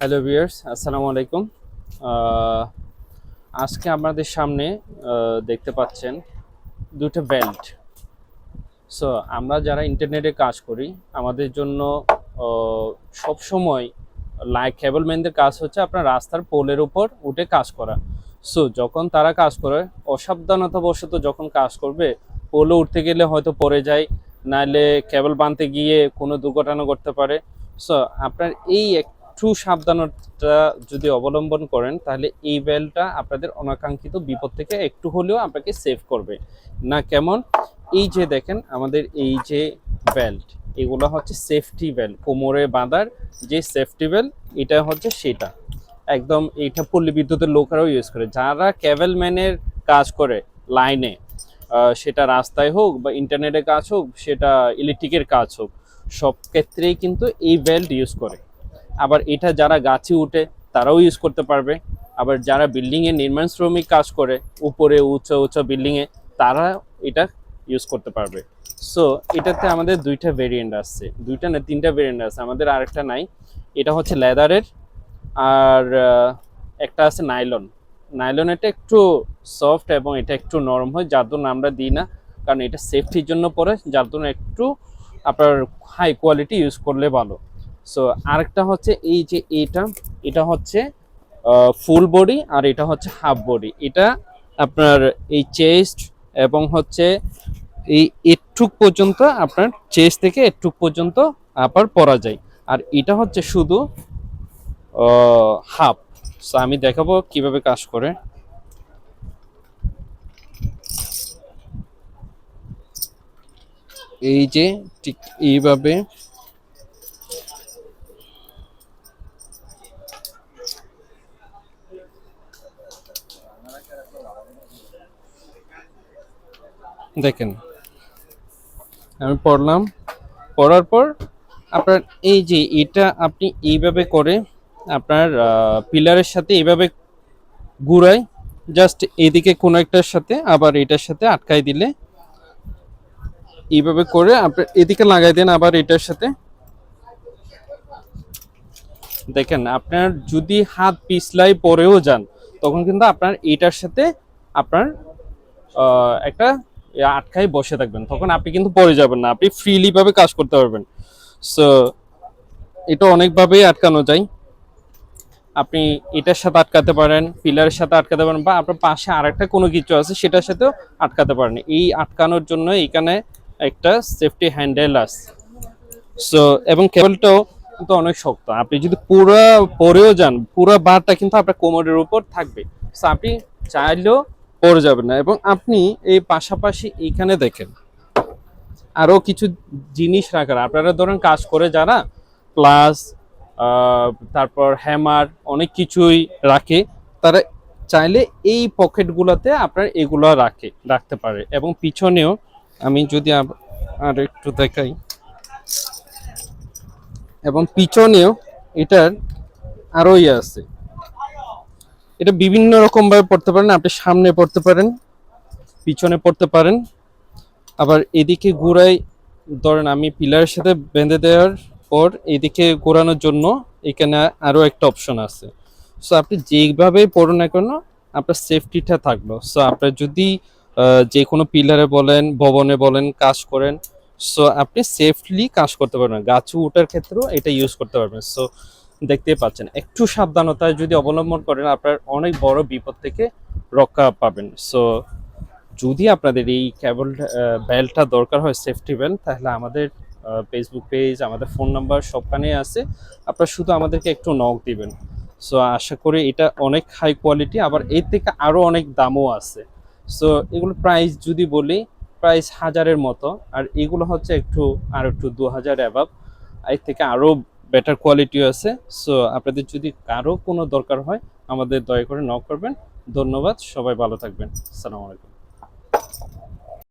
Hello viewers, আসসালামু আলাইকুম। আজকে আপনাদের সামনে দেখতে পাচ্ছেন দুটো বেল্ট সো আমরা যারা ইন্টারনেটে কাজ করি, আমাদের জন্য সব সময় লাইক কেবলম্যানদের কাজ হচ্ছে আপনার রাস্তার পোলের উপর উঠে কাজ করা। সো যখন তারা কাজ করে, অসাবধানতাবশত যখন কাজ করবে পোলে উঠতে গেলে হয়তো পড়ে যায় নাহলে কেবল বাঁধতে গিয়ে কোনো দুর্ঘটনা করতে পারে। সো আপনার এই একটু সাবধানতা যদি অবলম্বন করেন, তাহলে এই বেলটা আপনাদের অনাকাঙ্ক্ষিত বিপদ থেকে একটু হলেও আপনাকে সেভ করবে। না কেমন? এই যে দেখেন, আমাদের এই যে বেল্ট এগুলো হচ্ছে সেফটি বেল্ট কোমরে বাঁধার যে সেফটি বেল্ট এটা হচ্ছে সেটা। একদম এটা পল্লী বিদ্যুতের লোকেরাও ইউজ করে। যারা ক্যাভেলম্যানের কাজ করে লাইনে সেটা রাস্তায় হোক বা ইন্টারনেটে কাজ হোক, সেটা ইলেকট্রিকের কাজ হোক, সব ক্ষেত্রেই কিন্তু এই বেল্ট ইউজ করে। আবার এটা যারা গাছে উঠে তারাও ইউজ করতে পারবে। আবার যারা বিল্ডিংয়ে নির্মাণ শ্রমিক কাজ করে, উপরে উঁচু উঁচু বিল্ডিংয়ে তারা এটা ইউজ করতে পারবে। সো এটাতে আমাদের দুইটা ভেরিয়েন্ট আসছে। দুইটা না, তিনটা ভেরিয়েন্ট আছে। আমাদের আরেকটা নাই। এটা হচ্ছে লেদারের। আর একটা আছে নাইলন। নাইলন এটা একটু সফট এবং এটা একটু নরম হয়, যার জন্য আমরা দিই না। কারণ এটা সেফটির জন্য পরে, যার জন্য একটু আপনার হাই কোয়ালিটি ইউজ করলে ভালো। সো আরেকটা হচ্ছে এই যে এটা এটা হচ্ছে ফুল বডি আর এটা হচ্ছে হাফ বডি এটা আপনার এই চেস্ট এবং হচ্ছে এই এটুক পর্যন্ত আপনার চেস্ট থেকে এটুক পর্যন্ত আবার পরা যায়। আর এটা হচ্ছে শুধু হাফ সো আমি দেখাবো কীভাবে কাজ করে। এই যে ঠিক এইভাবে দেখেন। আমি পড়লাম। পড়ার পর আপনার এই যে এটা আপনি এইভাবে করে আপনার পিলারের সাথে এইভাবে ঘুরাই জাস্ট এদিকে কোনো একটার সাথে, আবার এটার সাথে আটকাই দিলে এইভাবে করে আপনার এদিকে লাগাই দেন, আবার এটার সাথে। দেখেন, আপনার যদি হাত পিছলাই পরেও যান, তখন কিন্তু আপনার এটার সাথে আপনার একটা এ আটকাই বসে থাকবেন। তখন আপনি কিন্তু পড়ে যাবেন না। আপনি ফ্রিলি ভাবে কাজ করতে পারবেন। সো এটা অনেকভাবেই আটকানো যায়। আপনি এটার সাথে আটকাতে পারেন পিলারের সাথে আটকাতে পারেন বা আপনার পাশে আরেকটা কোনো কিছু আছে, সেটার সাথেও আটকাতে পারেন। এই আটকানোর জন্য এখানে একটা সেফটি হ্যান্ডেল আছে। সো এবং কেবলটাও কিন্তু অনেক শক্ত। আপনি যদি পুরো পরেও যান, পুরো বারটা কিন্তু আপনার কোমরের উপর থাকবে। সো আপনি চাইলেও পড়ে যাবে না। এবং আপনি এই পাশাপাশি এইখানে দেখেন, আরও কিছু জিনিস রাখার আপনারা ধরেন কাজ করে যারা প্লাস তারপর হ্যামার অনেক কিছুই রাখে। তারা চাইলে এই পকেটগুলোতে আপনার এগুলো রাখে, রাখতে পারে। এবং পিছনেও আমি যদি আর একটু দেখাই। এবং পিছনেও এটার আরও ইয়ে আছে। এটা বিভিন্ন রকম ভাবে পড়তে পারেন, আপনি সামনে পড়তে পারেন, পিছনে পড়তে পারেন। আবার এদিকে ঘুরাই, ধরেন আমি পিলারের সাথে বেঁধে দেওয়ার পর এদিকে ঘোরানোর জন্য এখানে আরও একটা অপশন আছে। সো আপনি যেভাবে পড়ুন না কেন, আপনার সেফটিটা থাকল। সো আপনার যদি যে কোনো পিলারে বলেন, ভবনে বলেন, কাজ করেন সো আপনি সেফলি কাজ করতে পারবেন গাছ উঠার ক্ষেত্রেও এটা ইউজ করতে পারবেন। সো দেখতে পাচ্ছেন। একটু সাবধানতা যদি অবলম্বন করেন, আপনার অনেক বড় বিপদ থেকে রক্ষা পাবেন। সো যদি আপনাদের এই কেবল বেল্টটা দরকার হয় সেফটি বেল্ট তাহলে আমাদের ফেসবুক পেজ আমাদের ফোন নাম্বার সবখানে আছে। আপনারা শুধু আমাদেরকে একটু নক দিবেন। সো আশা করি এটা অনেক হাই কোয়ালিটি আবার এর থেকে আরও অনেক দামও আছে। সো এগুলো প্রাইস যদি বলি প্রাইস হাজারের মতো, আর এগুলো হচ্ছে একটু, আর একটু দু হাজার অ্যাভাব এর থেকে আরও বেটার কোয়ালিটিও আছে। সো আপনাদের যদি কারও কোনো দরকার হয়, আমাদের দয়া করে নক করবেন। ধন্যবাদ, সবাই ভালো থাকবেন। আসসালামু আলাইকুম।